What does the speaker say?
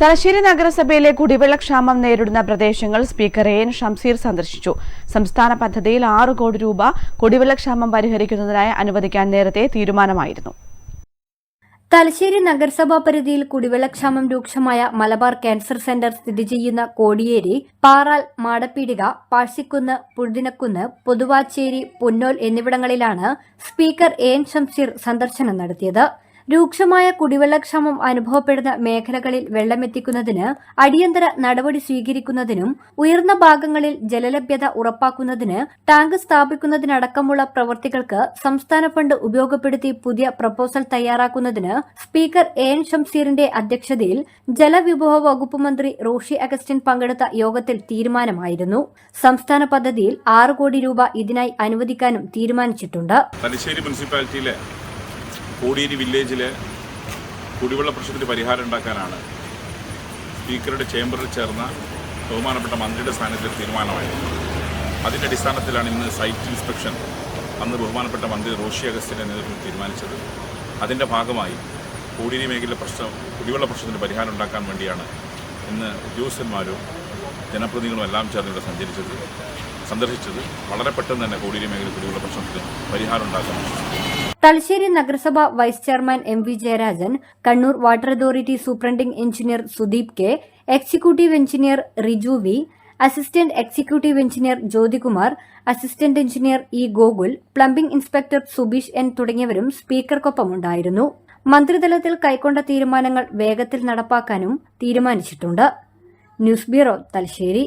തലശ്ശേരി നഗരസഭയിലെ കുടിവെള്ള ക്ഷാമം നേരിടുന്ന പ്രദേശങ്ങൾ സ്പീക്കർ എ എൻ ഷംസീർ സന്ദർശിച്ചു. സംസ്ഥാന പദ്ധതിയിൽ ആറ് കോടി രൂപ കുടിവെള്ളക്ഷാമം പരിഹരിക്കുന്നതിനായി അനുവദിക്കാൻ നേരത്തെ തീരുമാനമായിരുന്നു. തലശ്ശേരി നഗരസഭാ പരിധിയിൽ കുടിവെള്ളക്ഷാമം രൂക്ഷമായ മലബാർ ക്യാൻസർ സെന്റർ സ്ഥിതി ചെയ്യുന്ന കോടിയേരി പാറാൽ മാടപ്പീടിക പാഴ്സിക്കുന്ന് പുഴുതിനക്കുന്ന് പൊതുവാച്ചേരി പുന്നോൽ എന്നിവിടങ്ങളിലാണ് സ്പീക്കർ എ എൻ ഷംസീർ സന്ദർശനം നടത്തിയത്. രൂക്ഷമായ കുടിവെള്ളക്ഷാമം അനുഭവപ്പെടുന്ന മേഖലകളിൽ വെള്ളമെത്തിക്കുന്നതിന് അടിയന്തര നടപടി സ്വീകരിക്കുന്നതിനും ഉയർന്ന ഭാഗങ്ങളിൽ ജലലഭ്യത ഉറപ്പാക്കുന്നതിന് ടാങ്ക് സ്ഥാപിക്കുന്നതിനടക്കമുള്ള പ്രവൃത്തികൾക്ക് സംസ്ഥാന ഫണ്ട് ഉപയോഗപ്പെടുത്തി പുതിയ പ്രപ്പോസൽ തയ്യാറാക്കുന്നതിന് സ്പീക്കർ എ എൻ ഷംസീറിന്റെ അധ്യക്ഷതയിൽ ജലവിഭവ വകുപ്പ് മന്ത്രി റോഷി അഗസ്റ്റിൻ പങ്കെടുത്ത യോഗത്തിൽ തീരുമാനമായിരുന്നു. സംസ്ഥാന പദ്ധതിയിൽ ആറ് കോടി രൂപ ഇതിനായി അനുവദിക്കാനും തീരുമാനിച്ചിട്ടുണ്ട്. തലശ്ശേരി മുനിസിപ്പാലിറ്റിയിലെ കോടിയേരി വില്ലേജിൽ കുടിവെള്ള പ്രശ്നത്തിന് പരിഹാരം ഉണ്ടാക്കാനാണ് സ്പീക്കറുടെ ചേംബറിൽ ചേർന്ന ബഹുമാനപ്പെട്ട മന്ത്രിയുടെ സ്ഥാനത്തിൽ തീരുമാനമായത്. അതിന്റെ അടിസ്ഥാനത്തിലാണ് ഇന്ന് സൈറ്റ് ഇൻസ്പെക്ഷൻ അന്ന് ബഹുമാനപ്പെട്ട മന്ത്രി റോഷി അഗസ്റ്റിന്റെ നേതൃത്വം തീരുമാനിച്ചത്. അതിന്റെ ഭാഗമായി കോടിയേരി മേഖല പ്രശ്നം കുടിവെള്ള പ്രശ്നത്തിന് പരിഹാരം ഉണ്ടാക്കാൻ വേണ്ടിയാണ് ഇന്ന് ഉദ്യോഗസ്ഥന്മാരും ജനപ്രതിനിധികളും എല്ലാം ചേർന്ന് ഇവിടെ സഞ്ചരിച്ചത് സന്ദർശിച്ചത്. വളരെ പെട്ടെന്ന് തന്നെ കോടിയേരി മേഖല കുടിവെള്ള പ്രശ്നത്തിന് പരിഹാരം ഉണ്ടാക്കാൻ തലശ്ശേരി നഗരസഭ vice chairman M V Jayarajan Kannur water authority superintending engineer Sudeep K executive engineer Riju V assistant executive engineer Jyothikumar assistant engineer E Gokul plumbing inspector Subeesh N തുടങ്ങിയവരും സ്പീക്കർക്കൊപ്പമുണ്ടായിരുന്നു. മന്ത്രിതലത്തിൽ കൈക്കൊണ്ട തീരുമാനങ്ങൾ വേഗത്തിൽ നടപ്പാക്കാനും തീരുമാനിച്ചിട്ടുണ്ട്. News bureau Thalassery.